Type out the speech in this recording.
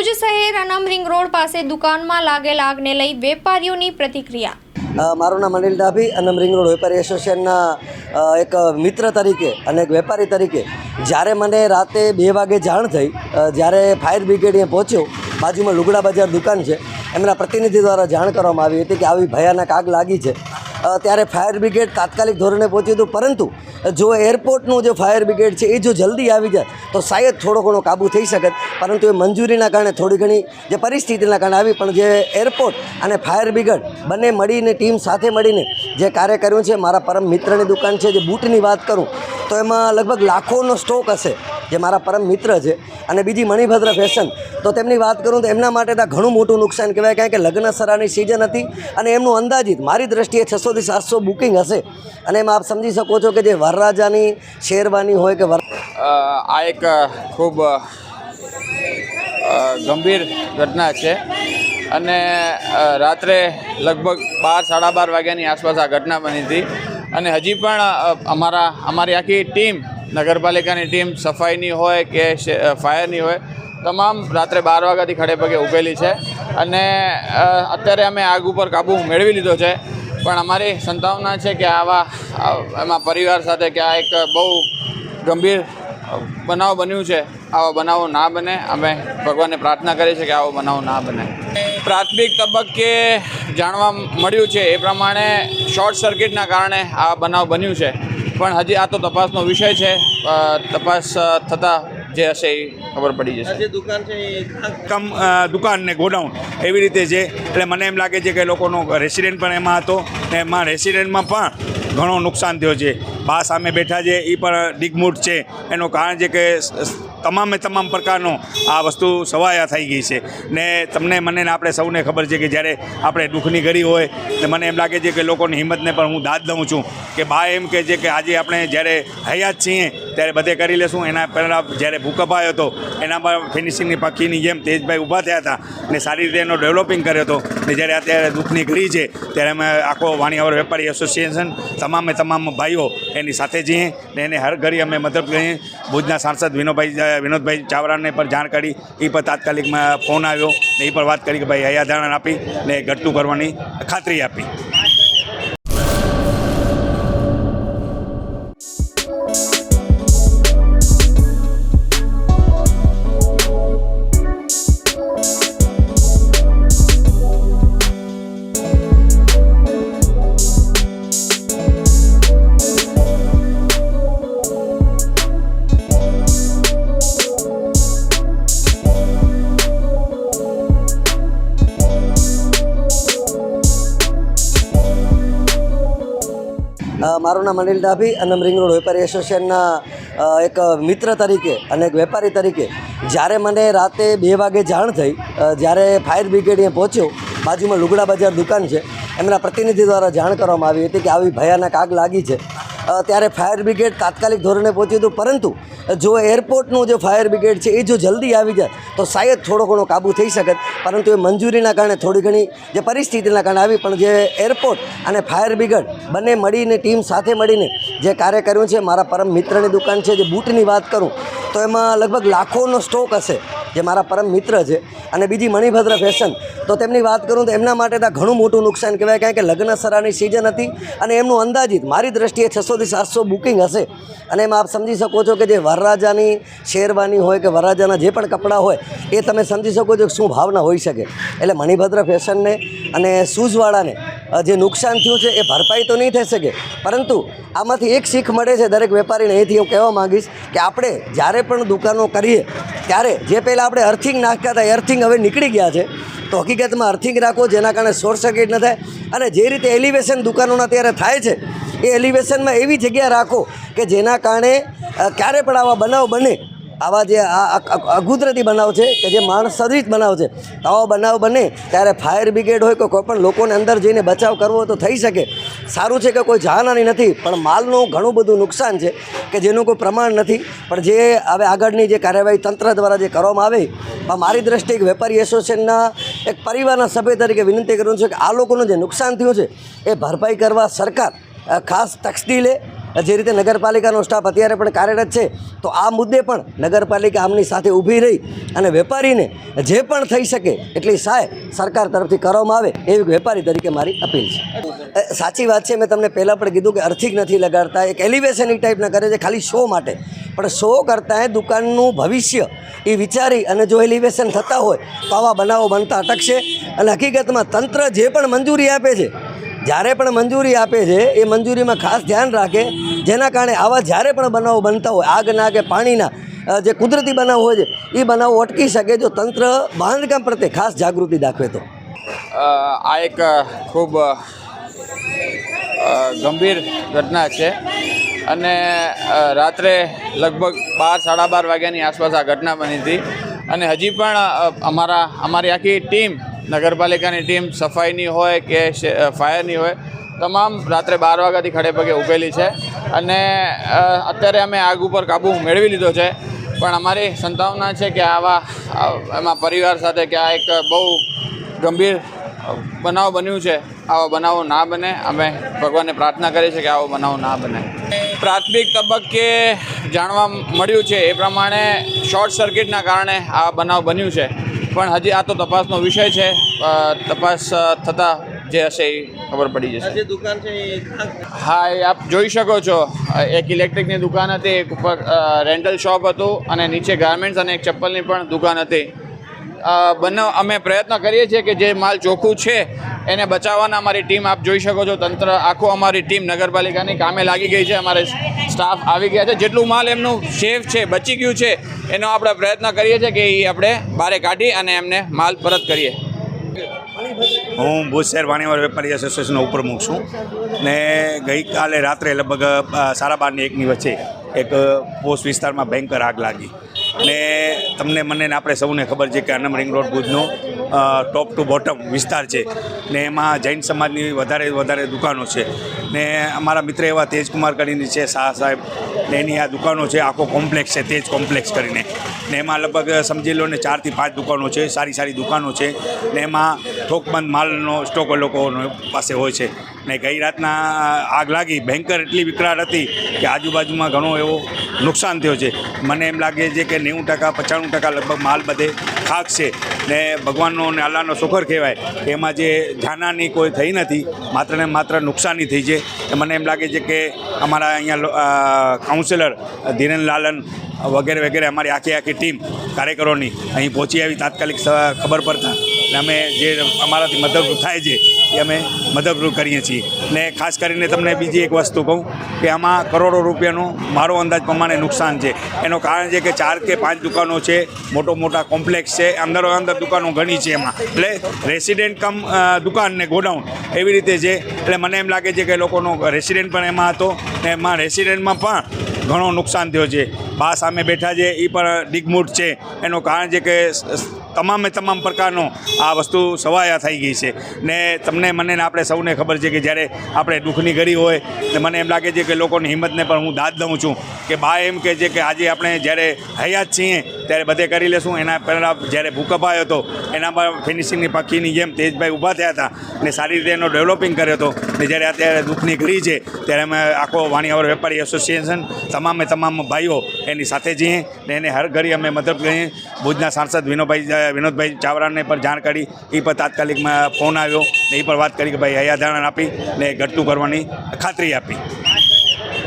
ભુજ શહેર અનમ ring road પાસે દુકાનમાં લાગેલ આગને લઈ વેપારીઓની પ્રતિક્રિયા. મારું નામ અનિલ ડાભી અનમ રિંગ રોડ વેપારી એસોસિએશનના એક મિત્ર તરીકે અને એક વેપારી તરીકે જ્યારે મને રાતે બે વાગે જાણ થઈ જ્યારે ફાયર બ્રિગેડ એ પહોંચ્યો, બાજુમાં લુગડા બજાર દુકાન છે, એમના પ્રતિનિધિ દ્વારા જાણ કરવામાં આવી હતી કે આવી ભયાનક આગ લાગી છે. ત્યારે ફાયર બ્રિગેડ તાત્કાલિક ધોરણે પહોંચ્યું હતું. પરંતુ જો એરપોર્ટનું જે ફાયર બ્રિગેડ છે, એ જો જલ્દી આવી જાય, તો શાયદ થોડો ઘણો કાબૂ થઈ શકે. પરંતુ એ મંજૂરીના કારણે થોડી ઘણી જે પરિસ્થિતિના કારણે આવી, પણ જે એરપોર્ટ અને ફાયર બ્રિગેડ બંને મળીને, ટીમ સાથે મળીને જે કાર્ય કર્યું છે, મારા પરમ મિત્રની દુકાન છે, જે બૂટની વાત કરું, તો એમાં લગભગ લાખોનો સ્ટોક હશે, જે મારા પરમ મિત્ર છે. અને બીજી મણિભદ્ર ફેશન, તો તેમની વાત કરું, તો એમના માટે તો ઘણું મોટું નુકસાન કહેવાય, કારણ કે લગ્ન સરાની સિઝન હતી અને એમનું અંદાજિત, મારી દ્રષ્ટિએ છસોથી સાતસો બુકિંગ હશે. અને એમાં આપ સમજી શકો છો કે જે વરરાજાની શેરવાની હોય કે આ એક ખૂબ ગંભીર ઘટના છે. અને રાત્રે લગભગ બાર, સાડા બાર વાગ્યાની આસપાસ આ ઘટના બની હતી. અને હજી પણ અમારા, અમારી આખી ટીમ, નગરપાલિકાની ટીમ સફાઈની હોય કે ફાયરની હોય, તમામ રાત્રે બાર વાગ્યાથી ખડે પગે ઊભેલી છે. અને અત્યારે અમે આગ ઉપર કાબૂ મેળવી લીધો છે. પણ અમારી સંતાવના છે કે આવા એમાં પરિવાર સાથે કે આ એક બહુ ગંભીર બનાવ બન્યું છે. આવા બનાવો ના બને. અમે ભગવાનને પ્રાર્થના કરીએ છીએ કે આવો બનાવ ના બને. પ્રાથમિક તબક્કે જાણવા મળ્યું છે એ પ્રમાણે શોર્ટ સર્કિટના કારણે આ બનાવ બન્યું છે. પણ હજી આ તો તપાસનો વિષય છે. તપાસ થતાં જે હશે એ ખબર પડી જશે. દુકાન છે કમ દુકાન ને ગોડાઉન એવી રીતે છે. એટલે મને એમ લાગે છે કે લોકોનો રેસિડેન્ટ પણ એમાં હતો ને એમાં રેસિડેન્ટમાં પણ ઘણો નુકસાન થયો છે. બા સામે બેઠા છે એ પણ ડિગમૂટ છે. એનું કારણ છે કે તમામે તમામ પ્રકારનો આ વસ્તુ સવાયા થઈ ગઈ છે. ને તમને મને આપણે સૌને ખબર છે કે જ્યારે આપણે દુઃખની ઘડી હોય તો મને એમ લાગે છે કે લોકોની હિંમતને પણ હું દાદ દઉં છું કે બા એમ કહે છે કે આજે આપણે જ્યારે હયાત છીએ ત્યારે બધે કરી લેશું. એના પહેલાં જ્યારે ભૂકંપ આવ્યો હતો એના પર ફિનિશિંગની પક્ષીની જેમ તેજભાઈ ઊભા થયા હતા ને સારી રીતે એનો ડેવલપિંગ કર્યો હતો. ને જ્યારે અત્યારે દુઃખની ઘડી છે, ત્યારે અમે આખો વાણિયાવર વેપારી એસોસિએશન તમામે તમામ ભાઈઓ એની સાથે જઈએ ને એને હર ઘડી અમે મદદ કરીએ. ભુજના સાંસદ વિનોદભાઈ વિનોદભાઈ ચાવડાને પણ જાણ કરી. એ પણ તાત્કાલિકમાં ફોન આવ્યો ને એ પણ વાત કરી કે ભાઈ હયાધારણ આપી ને ઘટતું કરવાની ખાતરી આપી. મારું નામ અનિલ ડાભી અને રિંગ રોડ વેપારી એસોસિએશનના એક મિત્ર તરીકે અને એક વેપારી તરીકે જ્યારે મને રાતે બે વાગે જાણ થઈ જ્યારે ફાયર બ્રિગેડ અહીંયા પહોંચ્યો, બાજુમાં લુગડા બજાર દુકાન છે, એમના પ્રતિનિધિ દ્વારા જાણ કરવામાં આવી હતી કે આવી ભયાનક આગ લાગી છે. ત્યારે ફાયર બ્રિગેડ તાત્કાલિક ધોરણે પહોંચ્યું હતું. પરંતુ જો એરપોર્ટનું જે ફાયર બ્રિગેડ છે, એ જો જલ્દી આવી જાય, તો શાયદ થોડો ઘણો કાબૂ થઈ શકે. પરંતુ એ મંજૂરીના કારણે થોડી ઘણી જે પરિસ્થિતિના કારણે આવી, પણ જે એરપોર્ટ અને ફાયર બ્રિગેડ બંને મળીને, ટીમ સાથે મળીને જે કાર્ય કર્યું છે, મારા પરમ મિત્રની દુકાન છે, જે બૂટની વાત કરું, તો એમાં લગભગ લાખોનો સ્ટોક હશે. જે મારા પરમ મિત્ર છે અને બીજી મણિભદ્ર ફેશન તો તેમની વાત કરું તો એમના માટે ત્યાં ઘણું મોટું નુકસાન કહેવાય. કારણ કે લગ્ન સરાની સિઝન હતી અને એમનું અંદાજિત, મારી દ્રષ્ટિએ છસોથી સાતસો બુકિંગ હશે. અને એમાં આપ સમજી શકો છો કે જે વરરાજાની, શેરવાની હોય કે વરરાજાના જે પણ કપડાં હોય, એ તમે સમજી શકો છો કે શું ભાવના હોઈ શકે. એટલે મણિભદ્ર ફેશનને અને શૂઝવાળાને જે નુકસાન થયું છે એ ભરપાઈ તો નહીં થઈ શકે. પરંતુ આમાંથી એક શીખ મળે છે દરેક વેપારીને અહીંથી હું કહેવા માંગીશ કે આપણે જ્યારે પણ દુકાનો કરીએ, ત્યારે જે પહેલાં આપણે અર્થિંગ નાખતા હતા અર્થિંગ હવે નીકળી ગયા છે. તો હકીકતમાં અર્થિંગ રાખો જેના કારણે શોર્ટ સર્કિટ ન થાય અને જે રીતે એલિવેશન દુકાનોના ત્યારે થાય છે, એ એલિવેશનમાં એવી જગ્યા રાખો કે જેના કારણે ક્યારે પણ આવા બનાવ બને આવા જે આ અકુદરતી બનાવ છે કે જે માણસ સદૃશ બનાવ છે આવો બનાવ બને ત્યારે ફાયર બ્રિગેડ હોય કે કોઈ પણ લોકોને અંદર જઈને બચાવ કરવો તો થઈ શકે. સારું છે કે કોઈ જાનહાની નથી, પણ માલનું ઘણું બધું નુકસાન છે કે જેનું કોઈ પ્રમાણ નથી. પણ જે હવે આગળની જે કાર્યવાહી તંત્ર દ્વારા જે કરવામાં આવે મારી દ્રષ્ટિએ એક વેપારી એસોસિએશનના એક પરિવારના સભ્ય તરીકે વિનંતી કરું છું કે આ લોકોનું જે નુકસાન થયું છે, એ ભરપાઈ કરવા સરકાર ખાસ તકસદી લે જે રીતે નગરપાલિકાનો સ્ટાફ અત્યારે પણ કાર્યરત છે, તો આ મુદ્દે પણ નગરપાલિકા આમની સાથે ઊભી રહી અને વેપારીને જે પણ થઈ શકે એટલી સહાય સરકાર તરફથી કરવામાં આવે એવી વેપારી તરીકે મારી અપીલ છે. સાચી વાત છે, મેં તમને પહેલાં પણ કીધું કે અર્થિક નથી લગાડતા, એક એલિવેશન એ ટાઈપના કરે છે, ખાલી શો માટે. પણ શો કરતાં દુકાનનું ભવિષ્ય એ વિચારી અને જો એલિવેશન થતા હોય, તો આવા બનાવો બનતા અટકશે. અને હકીકતમાં તંત્ર જે પણ મંજૂરી આપે છે જ્યારે પણ મંજૂરી આપે છે, એ મંજૂરીમાં ખાસ ધ્યાન રાખે. જેના કારણે આવા જ્યારે પણ બનાવો બનતા હોય આગના કે પાણીના જે કુદરતી બનાવ હોય છે, એ બનાવો અટકી શકે જો તંત્ર બાંધકામ પ્રત્યે ખાસ જાગૃતિ દાખવે તો. આ એક ખૂબ ગંભીર ઘટના છે. અને રાત્રે લગભગ બાર, સાડા બાર વાગ્યાની આસપાસ આ ઘટના બની હતી. અને હજી પણ અમારા, અમારી આખી ટીમ નગરપાલિકાની ટીમ સફાઈની હોય કે ફાયરની હોય, તમામ રાત્રે બાર વાગ્યાથી ખડે પગે ઉભેલી છે. અને અત્યારે અમે આગ ઉપર કાબૂ મેળવી લીધો છે. પણ અમારી સંતાવના છે કે આવા એમાં પરિવાર સાથે કે આ એક બહુ ગંભીર બનાવ બન્યું છે. આવા બનાવો ના બને. અમે ભગવાનને પ્રાર્થના કરીએ છીએ કે આવો બનાવ ના બને. પ્રાથમિક તબક્કે જાણવા મળ્યું છે એ પ્રમાણે શોર્ટ સર્કિટના કારણે આ બનાવ બન્યું છે. પણ હજી આ તો તપાસનો વિષય છે. તપાસ થતાં જે હશે એ ખબર પડી જશે. હા એ આપ જોઈ શકો છો. એક ઇલેક્ટ્રિકની દુકાન હતી એક ઉપર રેન્ટલ શોપ હતું અને નીચે ગાર્મેન્ટ્સ અને એક ચપ્પલની પણ દુકાન હતી. બંને અમે પ્રયત્ન કરીએ છીએ કે જે માલ ચોખ્ખું છે, એને બચાવવાના અમારી ટીમ આપ જોઈ શકો છો. તંત્ર આખું અમારી ટીમ નગરપાલિકાની કામે લાગી ગઈ છે. અમારે સ્ટાફ આવી ગયા છે. જેટલું માલ એમનું સેફ છે, બચી ગયું છે, એનો આપણે પ્રયત્ન કરીએ છીએ કે એ આપણે બહાર કાઢી અને એમને માલ પરત કરીએ. હું ભુજ શહેર વાણીવાર વેપારી એસોસિએશનનો ઉપપ્રમુખ છું ને ગઈકાલે રાત્રે લગભગ સાડા બારની એકની વચ્ચે એક પોસ્ટ વિસ્તારમાં ભયંકર આગ લાગી. ને તમને મને ને આપણે સૌને ખબર છે કે અનમ રિંગ રોડ ભુજનો ટોપ ટુ બોટમ વિસ્તાર છે. ને એમાં જૈન સમાજની વધારે વધારે દુકાનો છે. ને અમારા મિત્ર એવા તેજકુમાર કરીને છે, શાહ સાહેબ. ને એની આ દુકાનો છે, આખો કોમ્પ્લેક્સ છે, તેજ કોમ્પ્લેક્સ કરીને. ને એમાં લગભગ સમજી લો ને ચારથી પાંચ દુકાનો છે, સારી સારી દુકાનો છે. ને એમાં થોકબંધ માલનો સ્ટોક લોકોનો પાસે હોય છે. ને ગઈ રાતના આગ લાગી ભયંકર એટલી વિકરાળ હતી કે આજુબાજુમાં ઘણો એવો નુકસાન થયો છે. મને એમ લાગે છે કે નેવું ટકા, પચાણું ટકા લગભગ માલ બધે ખાક છે. ને ભગવાનનો ને અલ્લાહનો શુકર કહેવાય એમાં જે જાનાની કોઈ થઈ નથી, માત્ર ને માત્ર નુકસાની થઈ છે. મને એમ લાગે છે કે અમારા અહીંયા કાઉન્સિલર ધીરેન લાલન વગેરે વગેરે અમારી આખી આખી ટીમ કાર્યકરોની અહીં પહોંચી આવી તાત્કાલિક ખબર પડતા. અને અમે જે અમારાથી મદદરૂપ થાય છે, એ અમે મદદરૂપ કરીએ છીએ. ને ખાસ કરીને તમને બીજી એક વસ્તુ કહું કે આમાં કરોડો રૂપિયાનું મારો અંદાજ પ્રમાણે નુકસાન છે. એનું કારણ છે કે ચાર કે પાંચ દુકાનો છે, મોટો મોટા કોમ્પ્લેક્સ છે, અંદરો અંદર દુકાનો ઘણી છે એમાં. એટલે રેસિડેન્ટ કમ દુકાન ને ગોડાઉન એવી રીતે છે. એટલે મને એમ લાગે છે કે લોકોનો રેસિડેન્ટ પણ એમાં હતો ને એમાં રેસિડેન્ટમાં પણ ઘણો નુકસાન થયો છે. બા સામે બેઠા છે એ પણ ડિગમૂટ છે. એનું કારણ છે કે તમામે તમામ પ્રકારનો આ વસ્તુ સવાયા થઈ ગઈ છે. ને તમને મને આપણે સૌને ખબર છે કે જ્યારે આપણે દુઃખની ઘડી હોય, ને મને એમ લાગે છે કે લોકોની હિંમતને પણ હું દાદ દઉં છું કે બા એમ કહે છે કે આજે આપણે જ્યારે હયાત છીએ ત્યારે બધે કરી લેશું. એના પહેલાં જ્યારે ભૂકંપ આવ્યો હતો, એના પર ફિનિશિંગની પક્ષીની જેમ તેજભાઈ ઊભા થયા હતા ને સારી રીતે એનો ડેવલપિંગ કર્યો હતો. ને જ્યારે અત્યારે દુઃખની ઘડી છે, ત્યારે અમે આખો વાણીયાવર વેપારી એસોસિએશન તમામે તમામ ભાઈઓ એની સાથે જઈએ ને એને હર ઘડી અમે મદદ કરીએ. ભુજના સાંસદ વિનોભાઈ વિનોદભાઈ ચાવડાને પણ જાણ કરી. એ પણ તાત્કાલિકમાં ફોન આવ્યો ને એ પણ વાત કરી કે ભાઈ હયાધારણ આપી ને ઘટતું કરવાની ખાતરી આપી.